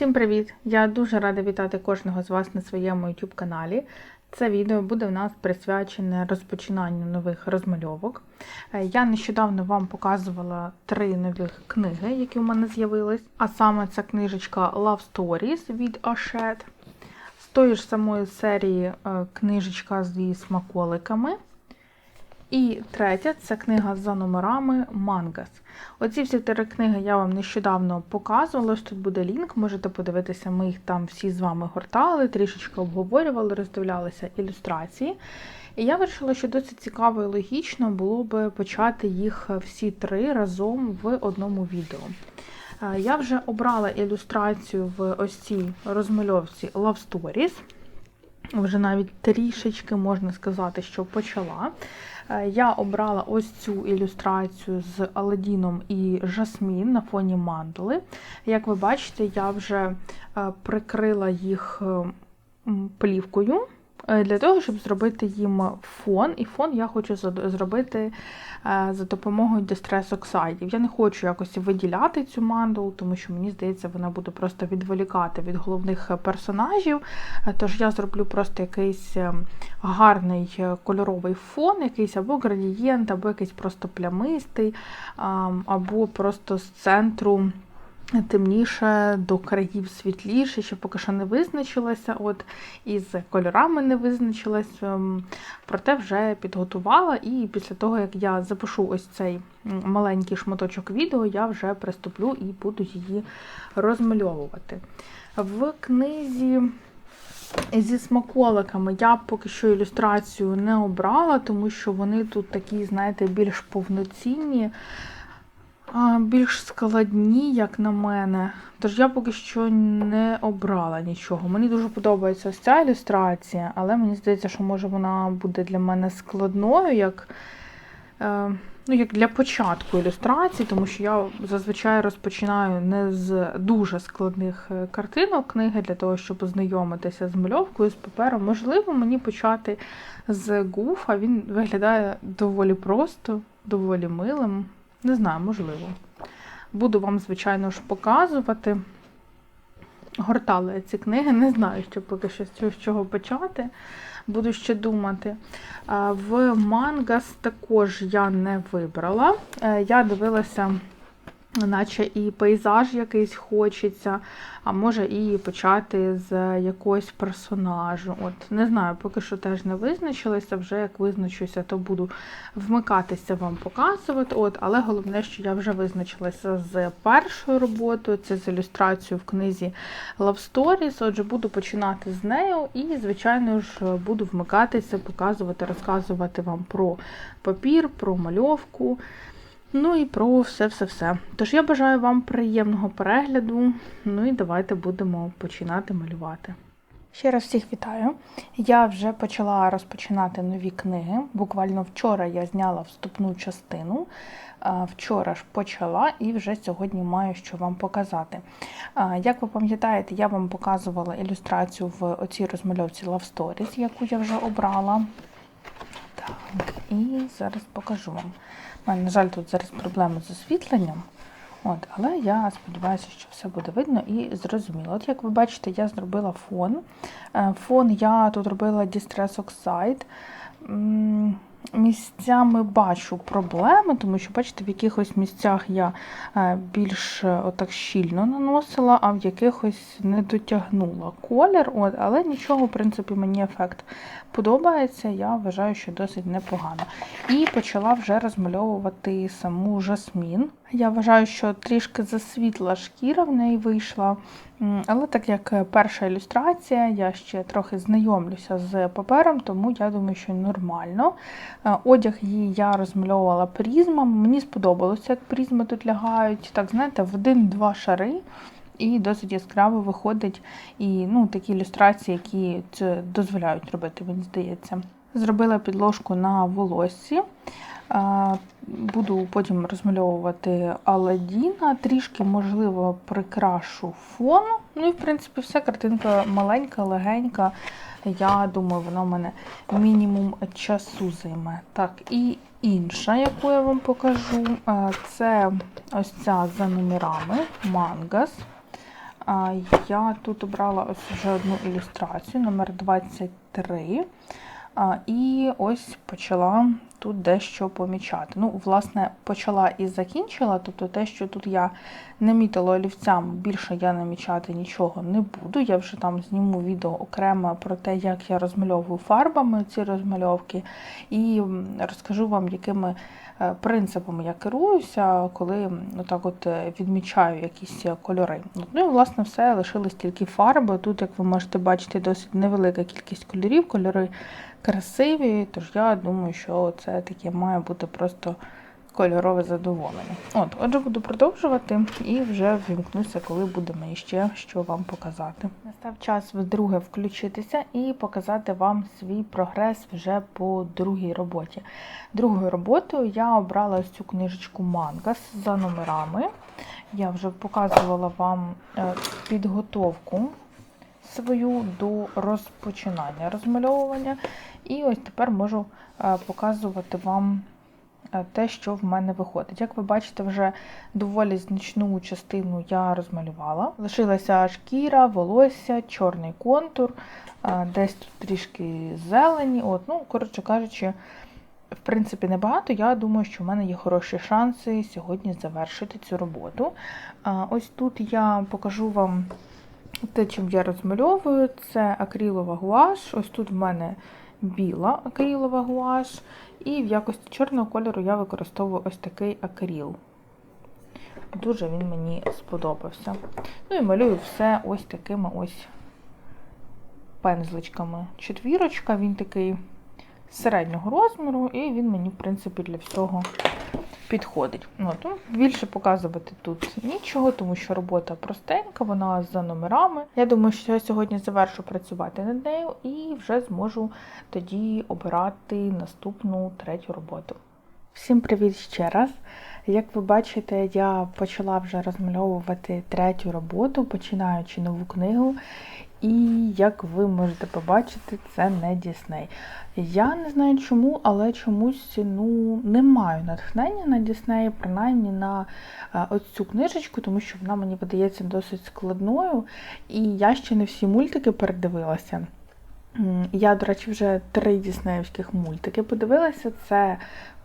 Всім привіт! Я дуже рада вітати кожного з вас на своєму YouTube каналі. Це відео буде в нас присвячене розпочинанню нових розмальовок. Е, Я нещодавно вам показувала три нових книги, які у мене з'явились. А саме це книжечка Love Stories від Ошет. З тої ж самої серії е, книжечка зі смаколиками. І третя це книга за номерами Мангас. Оці всі три книги я вам нещодавно показувала. Ось тут буде лінк, можете подивитися, ми їх там всі з вами гортали, трішечки обговорювали, роздивлялися ілюстрації. І я вирішила, що досить цікаво і логічно було би почати їх всі три разом в одному відео. Е, Я вже обрала ілюстрацію в ось цій розмальовці Love Stories. Вже навіть трішечки можна сказати, що почала. Е, Я обрала ось цю ілюстрацію з Аладіном і Жасмін на фоні мандали. Як ви бачите, я вже е, прикрила їх е, плівкою для того, щоб зробити їм фон. І фон я хочу зробити е, за допомогою Distress оксайдів. Я не хочу якось виділяти цю мандалу, тому що мені здається, вона буде просто відволікати від головних персонажів. Е, Тож я зроблю просто якийсь е, гарний е, кольоровий фон, якийсь або градієнт, або якийсь просто плямистий, або просто з центру темніше, до країв світліше, ще поки що не визначилася. От із кольорами не визначилась, ем, проте вже підготувала. І після того, як я запишу ось цей маленький шматочок відео, я вже приступлю і буду її розмальовувати. В книзі зі смаколиками я поки що ілюстрацію не обрала, тому що вони тут такі, знаєте, більш повноцінні, більш складні, як на мене. Тож я поки що не обрала нічого. Мені дуже подобається ось ця ілюстрація, але мені здається, що може вона буде для мене складною, як, е, ну, як для початку ілюстрації, тому що я зазвичай розпочинаю не з дуже складних е, картинок книги для того, щоб познайомитися з мальовкою, з папером. Можливо, мені почати з гуфа. Він виглядає доволі просто, доволі милим. Не знаю, можливо. Буду вам, звичайно ж, показувати. Гортала ці книги, не знаю, що поки що з чого почати. Буду ще думати. В Мангас також я не вибрала. Е, Я дивилася, наче і пейзаж якийсь хочеться, а може і почати з якогось персонажу. От не знаю, поки що теж не визначилася. Вже як визначуся, то буду вмикатися вам показувати. От, але головне, що я вже визначилася з першою роботою, це з ілюстрацією в книзі Love Stories. Отже, буду починати з нею і, звичайно ж, буду вмикатися, показувати, розказувати вам про папір, про мальовку. Ну і про все-все-все. Тож я бажаю вам приємного перегляду. Ну і давайте будемо починати малювати. Ще раз всіх вітаю. Я вже почала розпочинати нові книги. Буквально вчора я зняла вступну частину. Вчора ж почала і вже сьогодні маю що вам показати. Як ви пам'ятаєте, я вам показувала ілюстрацію в оцій розмальовці Love Stories, яку я вже обрала. Так, і зараз покажу вам. Мене, на жаль, тут зараз проблеми з освітленням. От, але я сподіваюся, що все буде видно і зрозуміло. От як ви бачите, я зробила фон. Е, Фон я тут робила Distress Oxide. Місцями бачу проблеми, тому що, бачите, в якихось місцях я е, більш е, отак щільно наносила, а в якихось не дотягнула колір. От, але нічого, в принципі, мені ефект подобається. Я вважаю, що досить непогано. І почала вже розмальовувати саму жасмін. Я вважаю, що трішки засвітла шкіра в неї вийшла. Але так як е, перша ілюстрація, я ще трохи знайомлюся з папером, тому я думаю, що нормально. Е, Одяг її я розмальовувала призмами. Мені сподобалося, як призми тут лягають. Так, знаєте, в один-два шари. І досить яскраво виходить і ну, такі ілюстрації, які це дозволяють робити, мені здається. Зробила підложку на волоссі. Е, Буду потім розмальовувати Аладдіна, трішки, можливо, прикрашу фон. Ну і, в принципі, все, картинка маленька, легенька. Я думаю, вона в мене мінімум часу займе. Так, і інша, яку я вам покажу, е, це ось ця за номерами Мангас. Я тут обрала ось вже одну ілюстрацію, номер 23. І ось почала тут дещо помічати. Ну, власне, почала і закінчила, тобто те, що тут я не мітила олівцям, більше я намічати нічого не буду. Я вже там зніму відео окремо про те, як я розмальовую фарбами ці розмальовки, і розкажу вам, якими принципами я керуюся, коли отак от е, відмічаю якісь кольори. Ну і власне все лишились тільки фарби. Тут, як ви можете бачити, досить невелика кількість кольорів, кольори красиві, тож я думаю, що це таке має бути просто кольорове задоволення. От, Отже, буду продовжувати і вже ввімкнуся, коли буде мені ще що вам показати. Настав час вдруге включитися і показати вам свій прогрес вже по другій роботі. Другою роботою я обрала ось цю книжечку Мангас за номерами. Я вже показувала вам е, підготовку свою до розпочинання розмальовування. І ось тепер можу е, показувати вам те, що в мене виходить. Як ви бачите, вже доволі значну частину я розмалювала. Лишилася шкіра, волосся, чорний контур, е, десь тут трішки зелені. От, ну, Коротше кажучи, в принципі, небагато. Я думаю, що в мене є хороші шанси сьогодні завершити цю роботу. Ось тут я покажу вам те, чим я розмальовую, це акрилова гуаш. Ось тут в мене біла акрилова гуаш, і в якості чорного кольору я використовую ось такий акріл. Дуже він мені сподобався. Ну і малюю все ось такими ось пензличками. Четвірочка, він такий середнього розміру, і він мені, в принципі, для всього підходить. От, ну, Більше показувати тут нічого, тому що робота простенька, вона за номерами. Я думаю, що я сьогодні завершу працювати над нею і вже зможу тоді обирати наступну третю роботу. Всім привіт ще раз! Як ви бачите, я почала вже розмальовувати третю роботу, починаючи нову книгу. І як ви можете побачити, це не Дісней. Я не знаю чому, але чомусь ну, не маю натхнення на Дісней, принаймні на ось цю книжечку, тому що вона мені видається досить складною. І я ще не всі мультики передивилася. Я, до речі, вже три діснеївських мультики подивилася. Це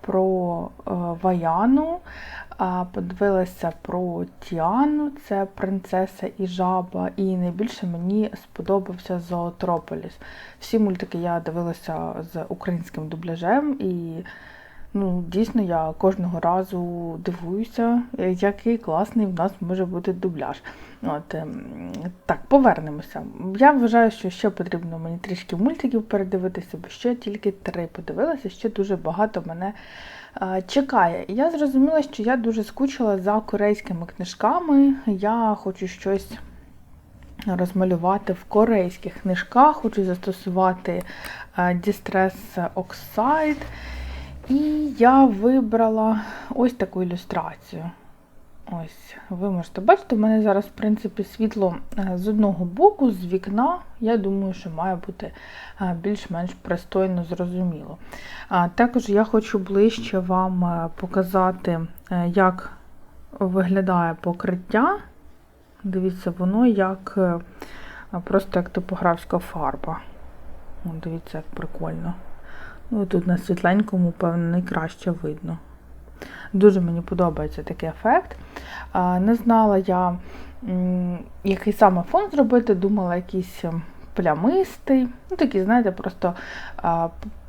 про е, Ваяну, подивилася про Тіану, це принцеса і жаба, і найбільше мені сподобався Зоотрополіс. Всі мультики я дивилася з українським дубляжем, і ну, дійсно я кожного разу дивуюся, який класний в нас може бути дубляж. От, ем, Так, повернемося. Я вважаю, що ще потрібно мені трішки мультиків передивитися, бо ще тільки три подивилася, ще дуже багато мене чекає. І я зрозуміла, що я дуже скучила за корейськими книжками. Я хочу щось розмалювати в корейських книжках, хочу застосувати Distress Oxide. І я вибрала ось таку ілюстрацію. Ось, ви можете бачити, в мене зараз, в принципі, світло е, з одного боку, з вікна. Я думаю, що має бути е, більш-менш пристойно зрозуміло. Також я хочу ближче вам е, показати, як виглядає покриття. Дивіться, воно як просто як типографська фарба. Дивіться, як прикольно. Ну, Тут на світленькому, певно, найкраще видно. Дуже мені подобається такий ефект. Не знала я, який саме фон зробити, думала, якийсь плямистий. Ну, Такий, знаєте, просто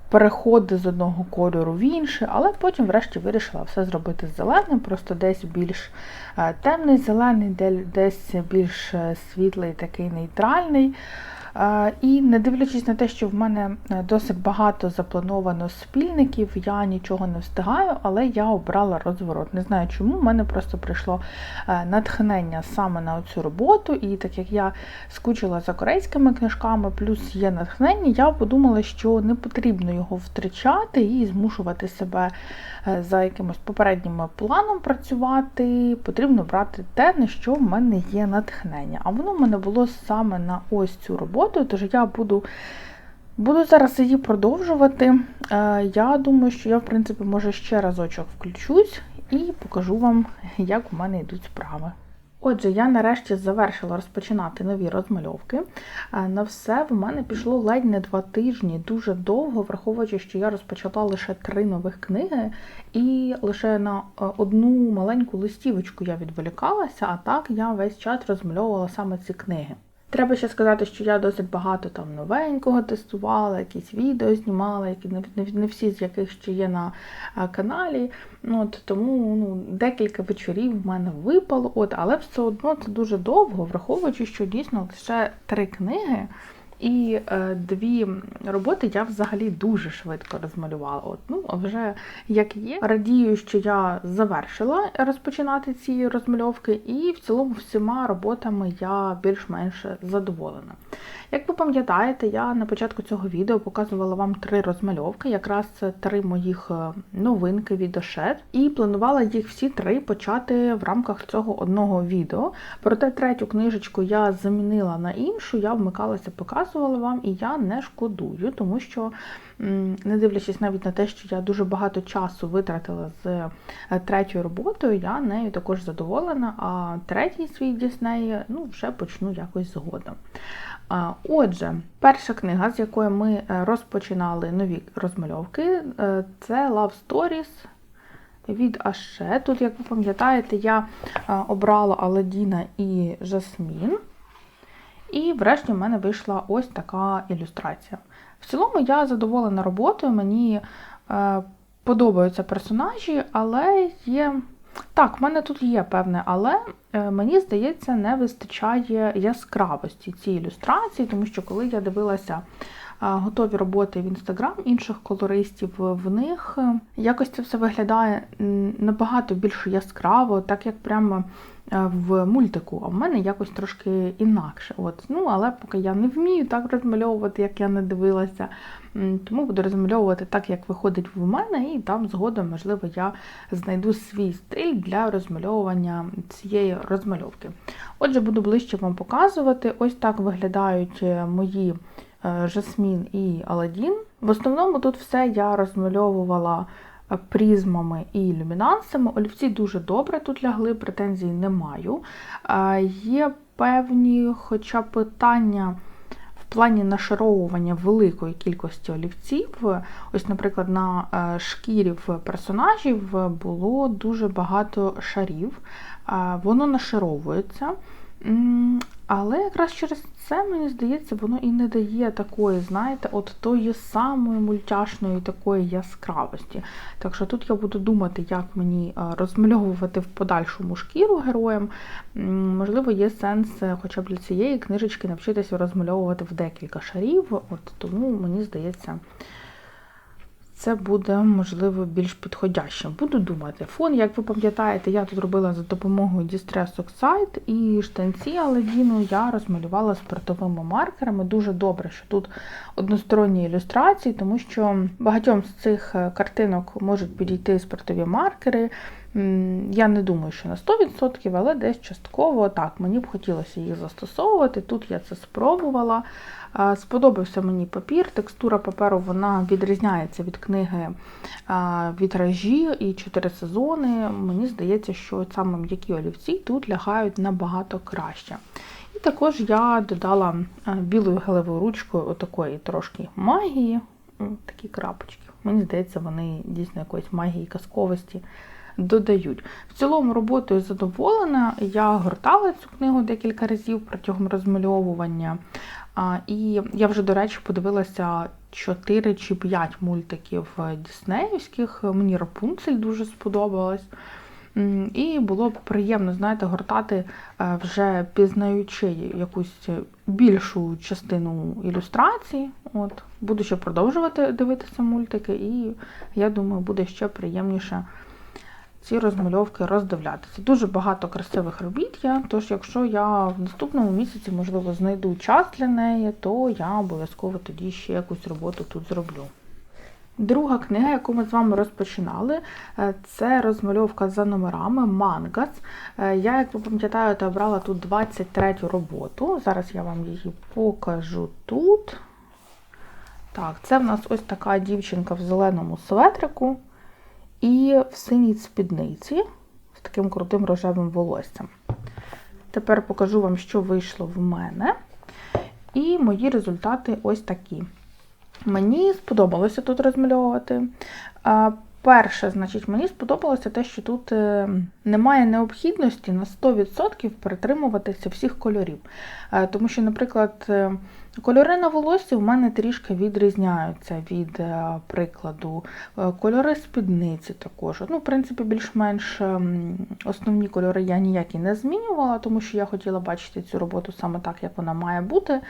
переходи з одного кольору в інший, але потім, врешті, вирішила все зробити зеленим, просто десь більш темний зелений, десь більш е, світлий, такий нейтральний. І не дивлячись на те, що в мене е, досить багато заплановано спільників, я нічого не встигаю, але я обрала розворот. Не знаю чому, в мене просто прийшло е, натхнення саме на цю роботу, і так як я скучила за корейськими книжками, плюс є натхнення, я подумала, що не потрібно його втрачати і змушувати себе е, за якимось попереднім планом працювати. Потрібно брати те, на що в мене є натхнення. А воно в мене було саме на ось цю роботу роботою, тож я буду буду зараз її продовжувати. Е, я думаю, що я, в принципі, може ще разочок включусь і покажу вам, як у мене йдуть справи. Отже, я нарешті завершила розпочинати нові розмальовки. Е, На все в мене пішло ледь не два тижні, дуже довго, враховуючи, що я розпочала лише три нових книги, і лише на е, одну маленьку листівочку я відволікалася, а так я весь час розмальовувала саме ці книги. Треба ще сказати, що я досить багато там новенького тестувала, якісь відео знімала, які не, всі з яких ще є на каналі. Ну, От, тому ну, декілька вечорів в мене випало, от, але все одно це дуже довго, враховуючи, що дійсно лише три книги. І е, дві роботи я взагалі дуже швидко розмалювала. От, ну, вже як є. Радію, що я завершила розпочинати ці розмальовки, і в цілому всіма роботами я більш-менш задоволена. Як ви пам'ятаєте, я на початку цього відео показувала вам три розмальовки, якраз це три моїх е, новинки від Ошет, і планувала їх всі три почати в рамках цього одного відео. Проте третю книжечку я замінила на іншу, я вмикалася, показувала вам, і я не шкодую, тому що, не дивлячись навіть на те, що я дуже багато часу витратила з е, третьою роботою, я нею також задоволена, а третій свій Дісней ну, вже почну якось згодом. Отже, перша книга, з якої ми е, розпочинали нові розмальовки, е, це Love Stories від Аше. Тут, як ви пам'ятаєте, я обрала Аладдіна і Жасмін. І врешті в мене вийшла ось така ілюстрація. В цілому я задоволена роботою, мені е, подобаються персонажі, але є. Так, в мене тут є певне, але е, мені здається, не вистачає яскравості цієї ілюстрації, тому що коли я дивилася готові роботи в інстаграм інших колористів, в них е, якось це все виглядає набагато більш яскраво, так як прямо в мультику, а в мене якось трошки інакше. От. Ну, Але поки я не вмію так розмальовувати, як я не дивилася, тому буду розмальовувати так, як виходить в мене, і там згодом, можливо, я знайду свій стиль для розмальовування цієї розмальовки. Отже, буду ближче вам показувати. Ось так виглядають е, мої е, Жасмін і Аладдін. В основному тут все я розмальовувала призмами і люмінансами. Олівці дуже добре тут лягли, претензій не маю. Є певні хоча питання. В плані нашаровування великої кількості олівців, ось, наприклад, на е, шкірі персонажів було дуже багато шарів, воно нашаровується. Але якраз через це, мені здається, воно і не дає такої, знаєте, от тої самої мультяшної такої яскравості. Так що тут я буду думати, як мені е, розмальовувати в подальшому шкіру героям. Можливо, є сенс е, хоча б для цієї книжечки навчитися розмальовувати в декілька шарів. От Тому мені здається це буде, можливо, більш підходящим. Буду думати. Фон, як ви пам'ятаєте, я тут робила за допомогою Distress Oxide і штанці Аладіну я розмалювала спиртовими маркерами. Дуже добре, що тут односторонні ілюстрації, тому що багатьом з цих е, картинок можуть підійти спиртові маркери. Я не думаю, що на 100%, але десь частково так, мені б хотілося їх застосовувати. Тут я це спробувала. Сподобався мені папір, текстура паперу вона відрізняється від книги вітражі і чотири сезони. Мені здається, що саме м'які олівці тут лягають набагато краще. І також я додала білою гелевою ручкою отакої трошки магії, такі крапочки. Мені здається, вони дійсно якоїсь магії казковості додають. В цілому роботою задоволена. Я гортала цю книгу декілька разів протягом розмальовування. І я вже, до речі, подивилася 4 чи 5 мультиків Діснеївських. Мені Рапунцель дуже сподобалась. І було б приємно, знаєте, гортати е, вже пізнаючи якусь більшу частину ілюстрації. От, Буду ще продовжувати дивитися мультики, і я думаю, буде ще приємніше ці розмальовки роздивлятися. Дуже багато красивих робіт є, тож, якщо я в наступному місяці, можливо, знайду час для неї, то я обов'язково тоді ще якусь роботу тут зроблю. Друга книга, яку ми з вами розпочинали, е, це розмальовка за номерами Мангас. Е, я, як ви пам'ятаєте, обрала тут 23 роботу. Зараз я вам її покажу тут. Так, це в нас ось така дівчинка в зеленому светрику і в синій спідниці з таким крутим рожевим волоссям. Тепер покажу вам, що вийшло в мене. І мої результати ось такі. Мені сподобалося тут розмальовувати. Перше, значить, мені сподобалося те, що тут е, немає необхідності на 100% перетримуватися всіх кольорів. Е, Тому що, наприклад, е, кольори на волосі в мене трішки відрізняються від прикладу. Кольори спідниці також. Ну, в принципі, більш-менш ем, основні кольори я ніякі не змінювала, тому що я хотіла бачити цю роботу саме так, як вона має бути,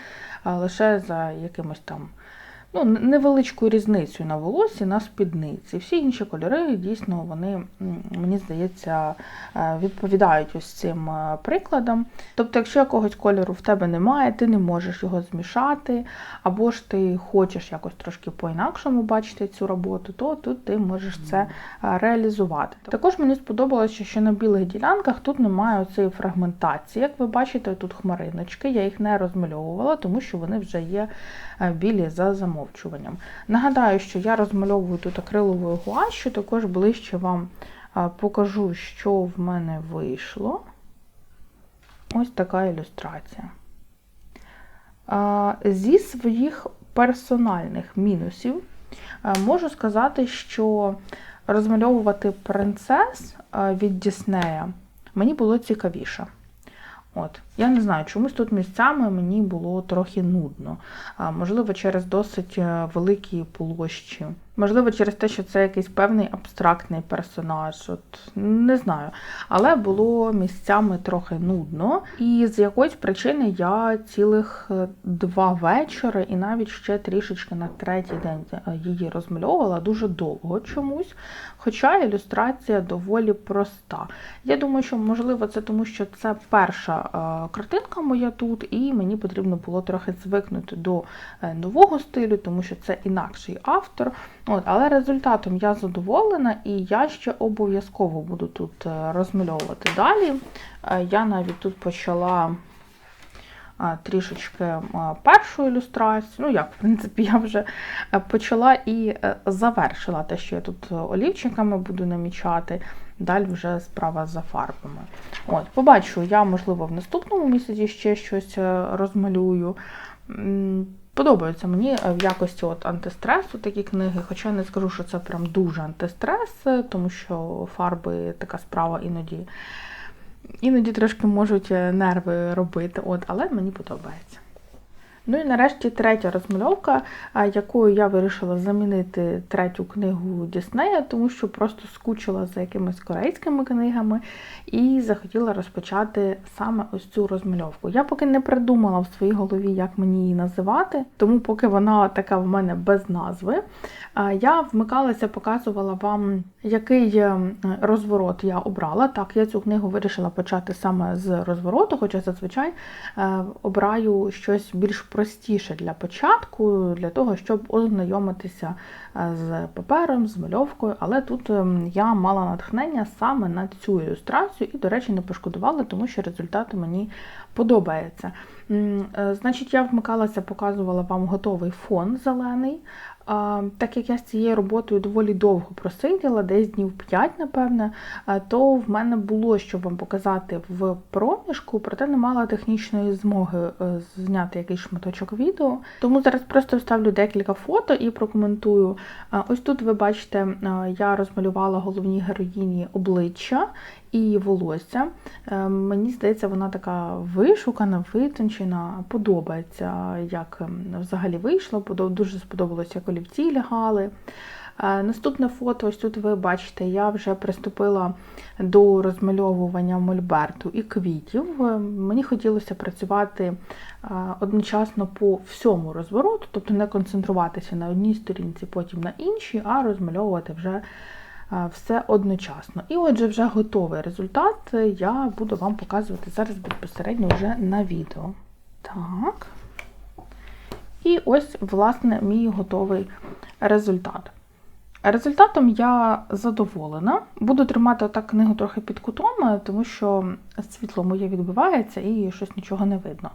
лише за якимось там ну, невеличкою різницею на волосі, на спідниці. Всі інші кольори дійсно вони, мені здається, е, відповідають ось цим е, прикладам. Тобто, якщо якогось кольору в тебе немає, ти не можеш його змішати, або ж ти хочеш якось трошки по-інакшому бачити цю роботу, то тут ти можеш це е, реалізувати. Також мені сподобалося, що на білих ділянках тут немає цієї фрагментації. Як ви бачите, тут хмариночки, я їх не розмальовувала, тому що вони вже є білі за замовчуванням. Нагадаю, що я розмальовую тут акриловою гуашю, також ближче вам покажу, що в мене вийшло. Ось така ілюстрація. Зі своїх персональних мінусів можу сказати, що розмальовувати принцес від Діснея мені було цікавіше. От. Я не знаю, чомусь тут місцями мені було трохи нудно. Можливо, через досить е, великі площі. Можливо, через те, що це якийсь певний абстрактний персонаж. От, не знаю. Але було місцями трохи нудно. І з якоїсь причини я цілих е, два вечори і навіть ще трішечки на третій день е, її розмальовувала дуже довго чомусь. Хоча ілюстрація доволі проста. Я думаю, що можливо це тому, що це перша картинка моя тут, і мені потрібно було трохи звикнути до е, нового стилю, тому що це інакший автор. От, але результатом я задоволена, і я ще обов'язково буду тут е, розмальовувати далі. Е, Я навіть тут почала трішечки першу ілюстрацію. Ну, як, в принципі, я вже почала і завершила те, що я тут олівчиками буду намічати. Далі вже справа за фарбами. От, побачу, я, можливо, в наступному місяці ще щось е, розмалюю. Подобаються мені е, в якості от антистресу такі книги, хоча я не скажу, що це прям дуже антистрес, е, тому що фарби така справа іноді іноді трошки можуть нерви робити, от, але мені подобається. Ну і нарешті третя розмальовка, якою я вирішила замінити третю книгу Діснея, тому що просто скучила за якимись корейськими книгами і захотіла розпочати саме ось цю розмальовку. Я поки не придумала в своїй голові, як мені її називати, тому поки вона така в мене без назви. Я вмикалася, показувала вам, який е, розворот я обрала. Так, я цю книгу вирішила почати саме з розвороту, хоча зазвичай е, обираю щось більш простіше для початку, для того, щоб ознайомитися е, з папером, з мальовкою. Але тут ем, я мала натхнення саме на цю ілюстрацію і, до речі, не пошкодувала, тому що результат мені подобається. Е, Значить, я вмикалася, показувала вам готовий фон зелений. Так як я з цією роботою доволі довго просиділа, десь днів 5, напевне, то в мене було що вам показати в проміжку, проте не мала технічної змоги е, зняти якийсь шматочок відео. Тому зараз просто вставлю декілька фото і прокоментую. А, Ось тут ви бачите, я розмалювала головній героїні обличчя і волосся. Е, Мені здається, вона така вишукана, витончена, подобається, як ем, взагалі вийшло. Дуже сподобалося, як олівці лягали. Е, Наступне фото, ось тут ви бачите, я вже приступила до розмальовування мольберту і квітів. Е, Мені хотілося працювати одночасно по всьому розвороту, тобто не концентруватися на одній сторінці, потім на іншій, а розмальовувати вже все одночасно. І отже, вже готовий результат я буду вам показувати зараз безпосередньо вже на відео. Так. І ось, власне, мій готовий результат. Результатом я задоволена. Буду тримати отак книгу трохи під кутом, тому що світло моє відбивається і щось нічого не видно.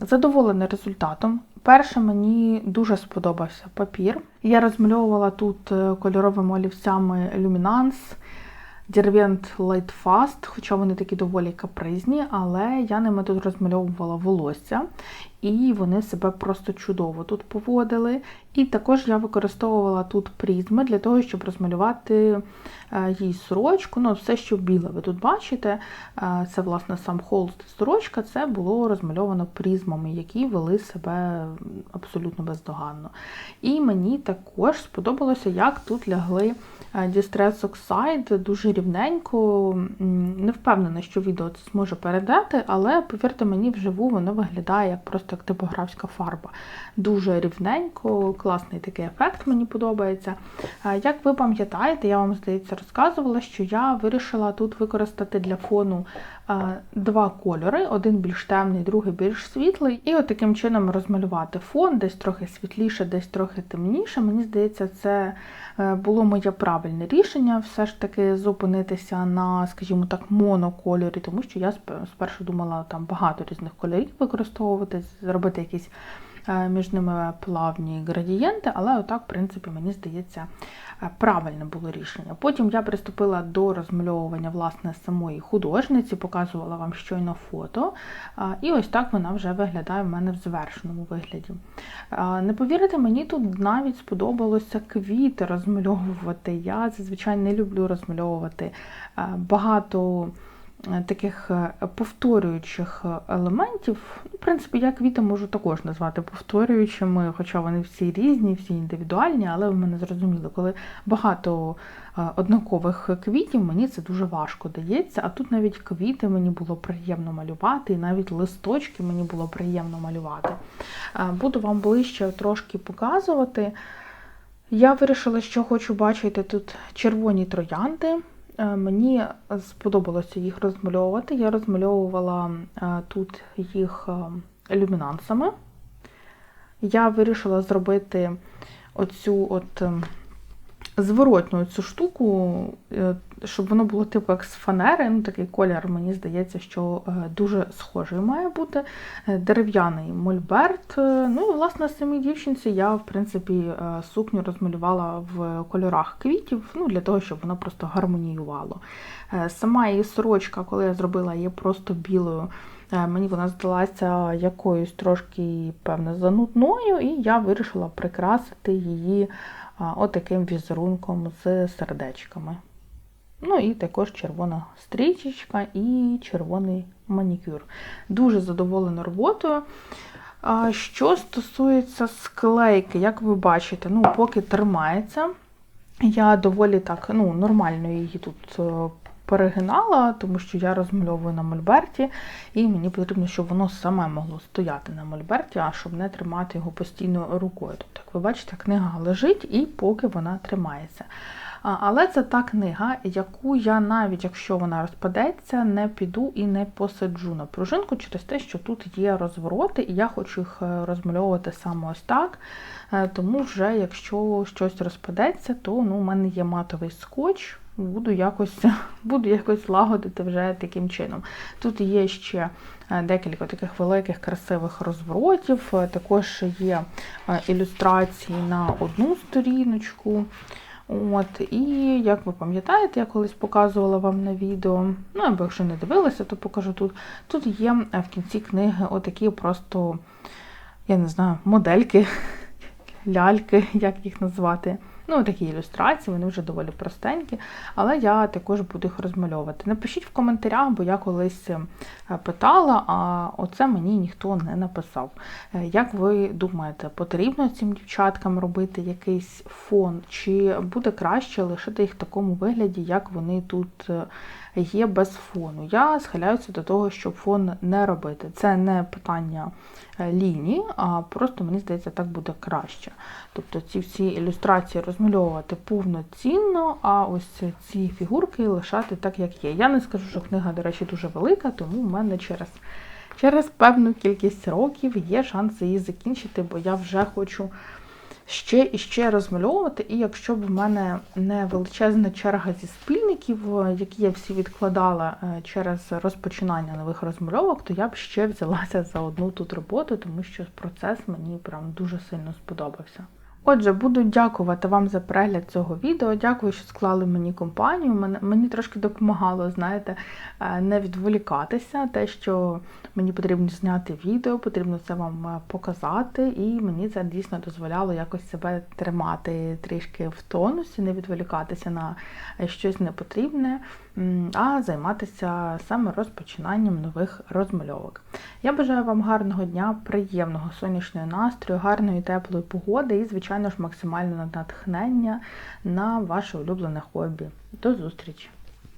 Задоволена результатом. Перше, мені дуже сподобався папір. Я розмальовувала тут е, кольоровими олівцями люмінанс. Derwent Light Fast, хоча вони такі доволі капризні, але я ними тут розмальовувала волосся, і вони себе просто чудово тут поводили. І також я використовувала тут призми для того, щоб розмалювати е, їй сорочку. Ну, все, що біле, ви тут бачите, е, це, власне, сам холст сорочка, це було розмальовано призмами, які вели себе абсолютно бездоганно. І мені також сподобалося, як тут лягли е, Distress Oxide дуже рівненько. Не впевнена, що відео це зможе передати, але, повірте мені, вживу воно виглядає як просто як типографська фарба. Дуже рівненько, класний такий ефект, мені подобається. Як ви пам'ятаєте, я вам здається розказувала, що я вирішила тут використати для фону два кольори: один більш темний, другий більш світлий. І от таким чином розмалювати фон, десь трохи світліше, десь трохи темніше. Мені здається, це е, було моє правильне рішення, все ж таки зупинитися на, скажімо так, монокольорі, тому що я спершу думала там багато різних кольорів використовувати, зробити якісь. Е, між ними плавні градієнти, але отак, в принципі, мені здається, е, правильне було рішення. Потім я приступила до розмальовування власне самої художниці, показувала вам щойно фото. Е, і ось так вона вже виглядає в мене в звершеному вигляді. Не повірите, мені тут навіть сподобалося квіти розмальовувати. Я зазвичай не люблю розмальовувати багато. Е, таких е, повторюючих е, елементів. В принципі, я квіти можу також назвати повторюючими, хоча вони всі різні, всі індивідуальні, але ви мене зрозуміли, коли багато однакових квітів, мені це дуже важко дається. А тут навіть квіти мені було приємно малювати, і навіть листочки мені було приємно малювати. Буду вам ближче трошки показувати. Я вирішила, що хочу бачити тут червоні троянди. Е, мені сподобалося їх розмальовувати. Я розмальовувала е, тут їх е, люмінансами. Я вирішила зробити оцю от зворотню цю штуку, щоб воно було типу як з фанери. Ну, Такий колір, мені здається, що дуже схожий має бути. Дерев'яний мольберт. Ну і, власне, самій дівчинці я, в принципі, сукню розмалювала в кольорах квітів, ну, для того, щоб воно просто гармоніювало. Сама її сорочка, коли я зробила її просто білою, мені вона здалася якоюсь трошки, певно, занудною, і я вирішила прикрасити її отаким візерунком з сердечками. Ну і також червона стрічечка і червоний манікюр. Дуже задоволена роботою. Що стосується склейки, як ви бачите, ну, поки тримається, я доволі так ну, нормально її тут е, перегинала, тому що я розмальовую на мольберті, і мені потрібно, щоб воно саме могло стояти на мольберті, а щоб не тримати його постійно рукою. Тобто, як ви бачите, книга лежить і поки вона тримається. Але це та книга, яку я навіть якщо вона розпадеться, не піду і не посаджу на пружинку через те, що тут є розвороти, і я хочу їх е, розмальовувати саме ось так. Е, тому вже, якщо щось розпадеться, то ну, у мене є матовий скотч. Буду якось буду якось лагодити вже таким чином. Тут є ще е, декілька таких великих красивих розворотів, також є ілюстрації на одну сторіночку. От, І як ви пам'ятаєте, я колись показувала вам на відео, ну або якщо не дивилися, то покажу тут. Тут є в кінці книги отакі просто, я не знаю, модельки, ляльки, як їх назвати. Ну, такі ілюстрації, вони вже доволі простенькі, але я також буду їх розмальовувати. Напишіть в коментарях, бо я колись е, питала, а оце мені ніхто не написав. Е, як ви думаєте, потрібно цим дівчаткам робити якийсь фон, чи буде краще лишити їх в такому вигляді, як вони тут е, є без фону? Я схиляюся до того, щоб фон не робити. Це не питання лінії, а просто, мені здається, так буде краще. Тобто ці всі ілюстрації розмальовувати повноцінно, а ось ці фігурки лишати так, як є. Я не скажу, що книга, до речі, дуже велика, тому в мене через через певну кількість років є шанс її закінчити, бо я вже хочу ще і ще розмальовувати. І якщо б в мене не величезна черга зі спільників, які я всі відкладала е, через розпочинання нових розмальовок, то я б ще взялася за одну тут роботу, тому що процес мені прям дуже сильно сподобався. Отже, буду дякувати вам за перегляд цього відео. Дякую, що склали мені компанію. Мені трошки допомагало, знаєте, е, не відволікатися. Те, що мені потрібно зняти відео, потрібно це вам е, показати, і мені це дійсно дозволяло якось себе тримати трішки в тонусі, не відволікатися на е, щось непотрібне, а займатися саме розпочинанням нових розмальовок. Я бажаю вам гарного дня, приємного сонячного настрою, гарної теплої погоди і, звичайно ж, максимального натхнення на ваше улюблене хобі. До зустрічі!